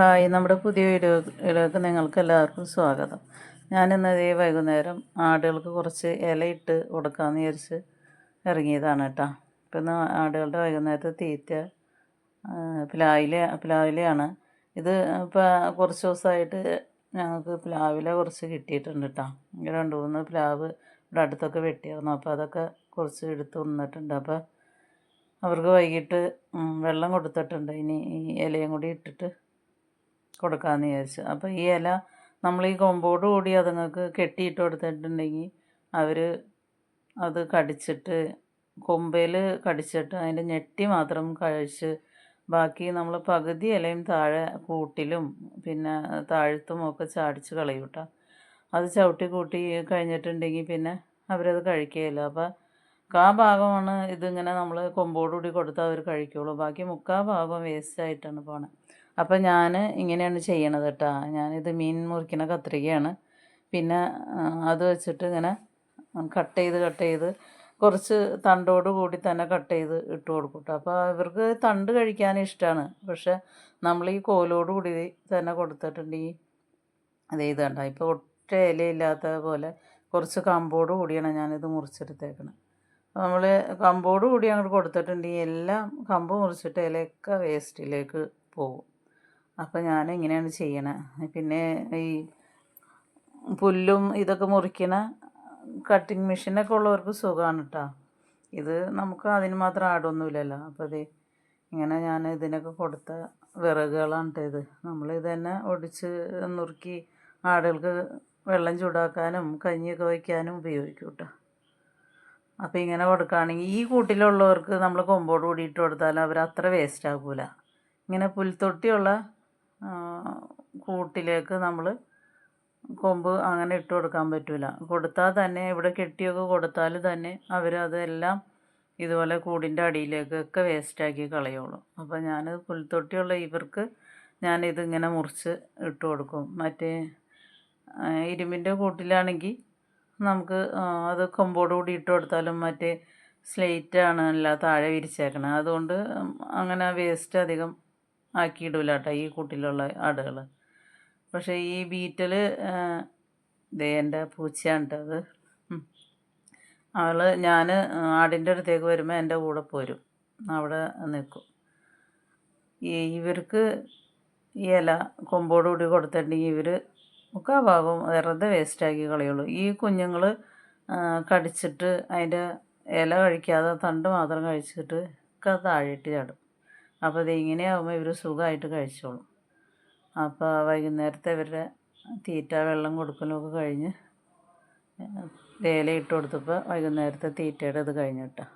Hi നമ്മുടെ പുതിയ വീഡിയോയിലേക്ക് നിങ്ങൾക്ക് എല്ലാവർക്കും സ്വാഗതം. ഞാനിന്ന് ഈ വൈകുന്നേരം ആടുകൾക്ക് കുറച്ച് ഇലയിട്ട് കൊടുക്കാമെന്ന് വിചാരിച്ച് ഇറങ്ങിയതാണ് കേട്ടോ. ഇപ്പം ഇന്ന് ആടുകളുടെ വൈകുന്നേരത്തെ തീറ്റ പ്ലാവിലെ പ്ലാവില പ്ലാവിലയാണ്. ഇത് ഇപ്പോൾ കുറച്ച് ദിവസമായിട്ട് ഞങ്ങൾക്ക് പ്ലാവില കുറച്ച് കിട്ടിയിട്ടുണ്ട് കേട്ടോ. രണ്ട് മൂന്ന് പ്ലാവ് ഇവിടെ അടുത്തൊക്കെ വെട്ടിയായിരുന്നു അപ്പോൾ അതൊക്കെ കുറച്ച് എടുത്ത് കൊണ്ടുവന്നിട്ടുണ്ട് അപ്പോൾ അവർക്ക് വൈകിട്ട് വെള്ളം കൊടുത്തിട്ടുണ്ട്. ഇനി ഈ ഇലയും കൂടി ഇട്ടിട്ട് കൊടുക്കാമെന്ന് വിചാരിച്ചു. അപ്പോൾ ഈ ഇല നമ്മൾ ഈ കൊമ്പോട് കൂടി അതുങ്ങൾക്ക് കെട്ടിയിട്ട് കൊടുത്തിട്ടുണ്ടെങ്കിൽ അവർ അത് കടിച്ചിട്ട് കൊമ്പയിൽ കടിച്ചിട്ട് അതിന്റെ ഞെട്ടി മാത്രം കഴിച്ച് ബാക്കി നമ്മൾ പകുതി ഇലയും താഴെ കൂട്ടിലും പിന്നെ താഴത്തും ഒക്കെ ചാടിച്ച് കളയും കേട്ടോ അത് ചവിട്ടി കൂട്ടി കഴിഞ്ഞിട്ടുണ്ടെങ്കിൽ പിന്നെ അവരത് കഴിക്കുകയില്ല അപ്പോൾ കാ ഭാഗമാണ് ഇതിങ്ങനെ നമ്മൾ കൊമ്പോടുകൂടി കൊടുത്താൽ അവർ കഴിക്കുള്ളൂ. ബാക്കി മുക്കാ ഭാഗം വേസ്റ്റ് ആയിട്ടാണ് പോണത് അപ്പോൾ ഞാൻ ഇങ്ങനെയാണ് ചെയ്യണത് കേട്ടോ ഞാനിത് മീൻ മുറിക്കണ കത്രികയാണ്. പിന്നെ അത് വെച്ചിട്ട് ഇങ്ങനെ കട്ട് ചെയ്ത് കട്ട് ചെയ്ത് കുറച്ച് തണ്ടോട് കൂടി തന്നെ കട്ട് ചെയ്ത് ഇട്ട് കൊടുക്കും അപ്പോൾ ഇവർക്ക് തണ്ട് കഴിക്കാൻ ഇഷ്ടമാണ് പക്ഷെ നമ്മൾ ഈ കോലോട് കൂടി തന്നെ കൊടുത്തിട്ടുണ്ടെങ്കിൽ അത് ഇത് കണ്ട ഇപ്പോൾ ഒറ്റ ഇലയില്ലാത്ത പോലെ കുറച്ച് കമ്പോട് കൂടിയാണ് ഞാനിത് മുറിച്ചെടുത്തേക്കണത് നമ്മൾ കമ്പോട് കൂടി അങ്ങോട്ട് കൊടുത്തിട്ടുണ്ടെങ്കിൽ എല്ലാം കമ്പ് മുറിച്ചിട്ട് ഇലയൊക്കെ വേസ്റ്റിലേക്ക് പോകും. അപ്പോൾ ഞാൻ ഇങ്ങനെയാണ് ചെയ്യണത് പിന്നെ ഈ പുല്ലും ഇതൊക്കെ മുറിക്കണ കട്ടിങ് മെഷീനൊക്കെ ഉള്ളവർക്ക് സുഖമാണ് കേട്ടോ ഇത് നമുക്ക് അതിന് മാത്രം ആടൊന്നുമില്ലല്ലോ അപ്പോൾ ഇത് ഇങ്ങനെ ഞാൻ ഇതിനൊക്കെ കൊടുത്ത വിറകുകളാണ് ഇത്. നമ്മൾ ഇത് തന്നെ ഒടിച്ച് നുറുക്കി ആടുകൾക്ക് വെള്ളം ചൂടാക്കാനും കഞ്ഞിയൊക്കെ വയ്ക്കാനും ഉപയോഗിക്കും കേട്ടോ അപ്പോൾ ഇങ്ങനെ കൊടുക്കുകയാണെങ്കിൽ ഈ കൂട്ടിലുള്ളവർക്ക് നമ്മൾ കൊമ്പോട് കൂടിയിട്ട് കൊടുത്താൽ അവർ അത്ര വേസ്റ്റ് ആകൂല. ഇങ്ങനെ പുൽത്തൊട്ടിയുള്ള കൂട്ടിലേക്ക് നമ്മൾ കൊമ്പ് അങ്ങനെ ഇട്ട് കൊടുക്കാൻ പറ്റില്ല കൊടുത്താൽ തന്നെ ഇവിടെ കെട്ടിയൊക്കെ കൊടുത്താൽ തന്നെ അവരതെല്ലാം ഇതുപോലെ കൂടിന്റെ അടിയിലേക്കൊക്കെ വേസ്റ്റാക്കി കളയുള്ളൂ. അപ്പോൾ ഞാൻ പുൽത്തൊട്ടിയുള്ള ഇവർക്ക് ഞാനിതിങ്ങനെ മുറിച്ച് ഇട്ട് കൊടുക്കും. മറ്റേ ഇരുമ്പിന്റെ കൂട്ടിലാണെങ്കിൽ നമുക്ക് അത് കൊമ്പോട് കൂടി ഇട്ട് കൊടുത്താലും മറ്റേ സ്ലേറ്റാണ് അല്ല താഴെ വിരിച്ചേക്കണത് അതുകൊണ്ട് അങ്ങനെ വേസ്റ്റ് അധികം ആക്കിയിടില്ല കേട്ടോ ഈ കൂട്ടിലുള്ള ആടുകൾ. പക്ഷേ ഈ ബീറ്റൽ ദേ എന്റെ പൂച്ചയാണ് അത്. ഉം. ഞാൻ ആടിന്റെ അടുത്തേക്ക് വരുമ്പോൾ എന്റെ കൂടെ പോരും. അവിടെ നിൽക്കും. ഈ ഇവർക്ക് ഈ ഇല കൊമ്പോട് കൂടി കൊടുത്തിട്ടുണ്ടെങ്കിൽ ഇവർ മുക്കാ ഭാഗം വെറുതെ വേസ്റ്റാക്കി കളയുള്ളൂ. ഈ കുഞ്ഞുങ്ങൾ കടിച്ചിട്ട് അതിന്റെ ഇല കഴിക്കാതെ തണ്ട് മാത്രം കഴിച്ചിട്ട് ഒക്കെ താഴെയിട്ട് ചാടും. അപ്പോൾ ഇത് ഇങ്ങനെയാകുമ്പോൾ ഇവർ സുഖമായിട്ട് കഴിച്ചോളും. അപ്പോൾ വൈകുന്നേരത്തെ ഇവരുടെ തീറ്റ വെള്ളം കൊടുക്കലൊക്കെ കഴിഞ്ഞ് വേലയിട്ട് കൊടുത്തപ്പോൾ വൈകുന്നേരത്തെ തീറ്റയുടെ ഇത് കഴിഞ്ഞു കേട്ടോ.